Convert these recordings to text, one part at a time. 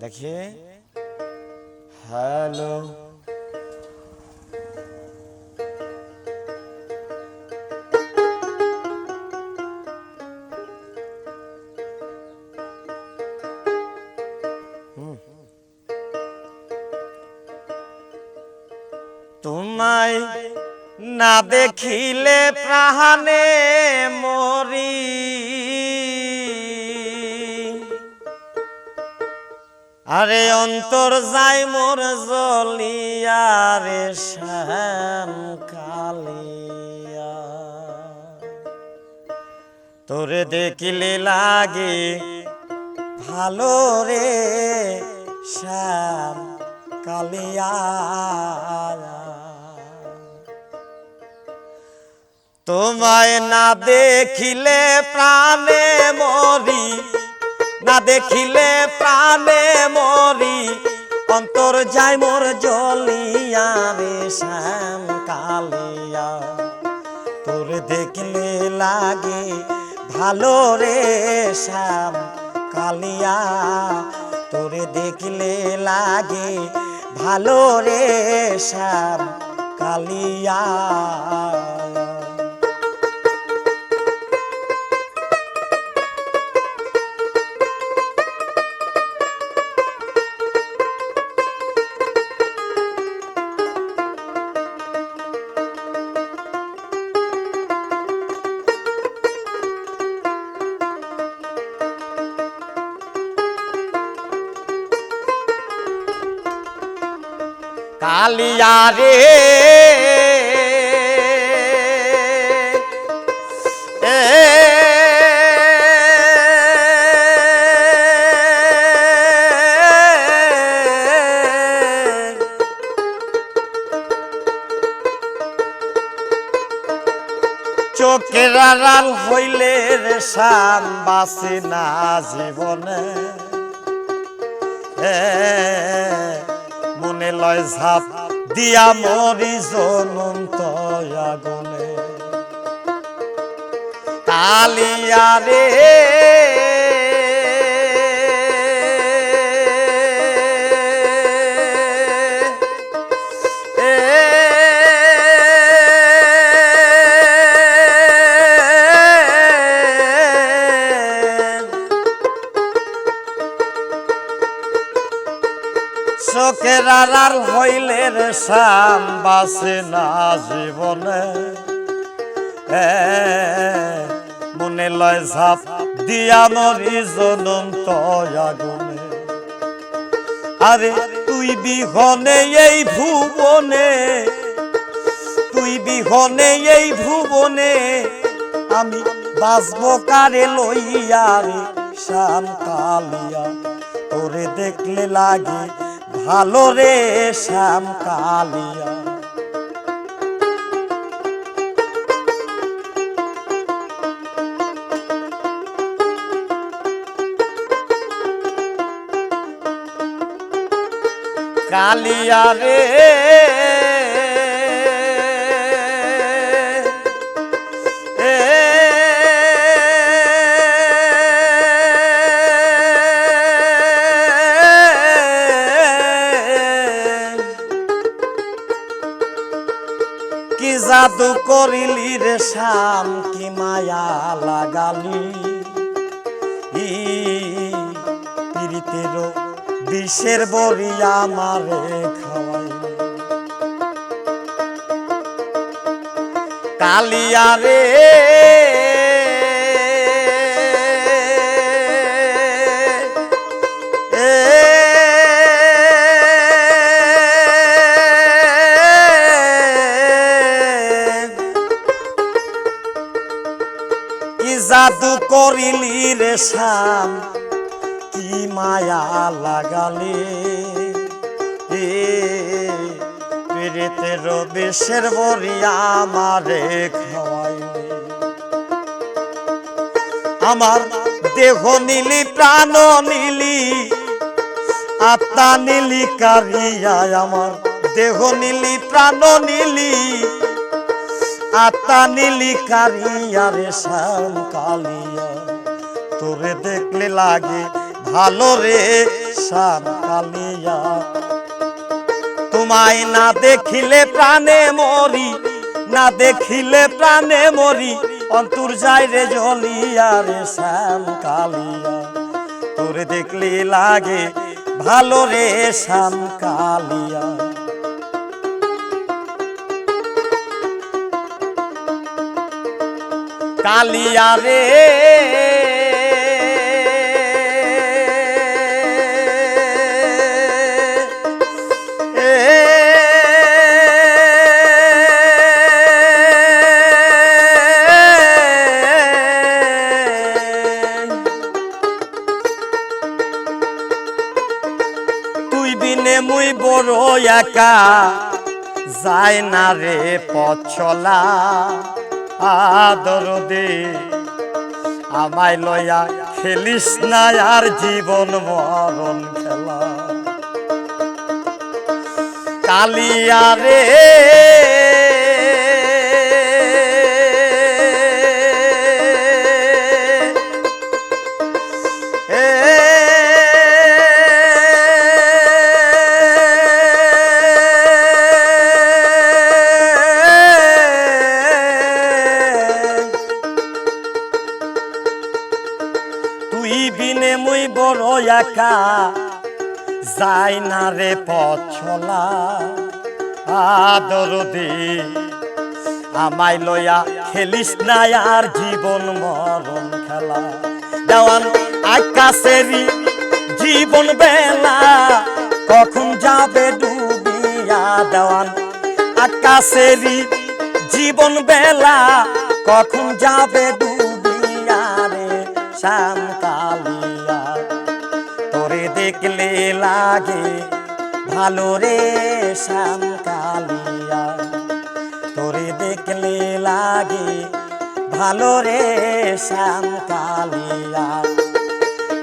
দেখি হ্যালো তোমায় না দেখিলে প্রাণে মরি আরে অন্তর যায় মোর জলিয়া রে শ্যাম কালিয়া। তোরে দেখিলে লাগে ভালো রে শ্যাম কালিয়া। তোমায় না দেখিলে প্রাণে মরি না দেখিলে প্রাণে মরি, অন্তর যায় মোর জলিয়া রে শ্যাম কালিয়া। তোর দেখলে লাগে ভালো রে শ্যাম কালিয়া। তোরে দেখলে লাগে ভালো রে শ্যাম কালিয়া। কালিয়া রে। চোখের হইলে রে শান বাসে না জীবনে। এ, মনে লয় ঝাপ দিয়া মরি জনন্ত আগুনে। কালিয়া রে চোখের আড়াল হইলে রে শাম বাসে না জীবনে। মনে লয় ঝাপ দিয়া মরি জনন্ত আগুনে। আরে, তুই বিহনে এই ভুবনে, তুই বিহনে এই ভুবনে, আমি বাঁচবো কারে লইয়া রে শ্যাম কালিয়া। তোরে দেখলে লাগে ভালো রে শ্যাম কালিয়া। কালিয়া রে। জাদু করিলি রে শাম কি মায়া লাগালি। ই পীড়িতের বিষের বরিয়া মারে খাওয়াই। কালিয়া রে জাদু করিলি রে শাম কি মায়া লাগালে? এ পেরেতের বেশের বরিয়া আমারে খাওয়াইলে। আমার দেহ নীলি, প্রাণ নীলি, আত্মা নীলি, কারিয়া আমার দেহ নীলি, প্রাণ নীলি। আত্মা নীলি কারিয়া রে শ্যাম কালিয়া। তোরে দেখলে লাগে ভালো রে শ্যাম কালিয়া। তোমায় না দেখিলে প্রাণে মরি, না দেখিলে প্রাণে মরি, অন্তর যায় রে জলিয়া রে শ্যাম কালিয়া। তোরে দেখলে লাগে ভালো রে শ্যাম কালিয়া। কালিয়া রে। বিনে মুই বড় একা যায় না রে পছলা আদর দে। আমায় লয়া খেলিস না আর জীবন মরণ খেলা। কালিয়া রে একা যাই না রে পছলা আদর দে, আমায় লয়া খেলিস না আর জীবন মরণ খেলা। দেওয়ান আকাশেরই জীবন বেলা, কখন যাবে ডুবিয়া? দেওয়ান আকাশেরই জীবন বেলা, কখন যাবে ডুবিয়া রে? শ্যাম লাগে। ভালো রে শ্যাম কালিয়া, তোরে দেখলে লাগে। ভালো রে শ্যাম কালিয়া,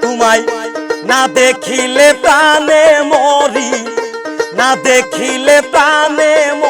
তোমায় না দেখিলে প্রাণে মরি, না দেখিলে প্রাণে মরি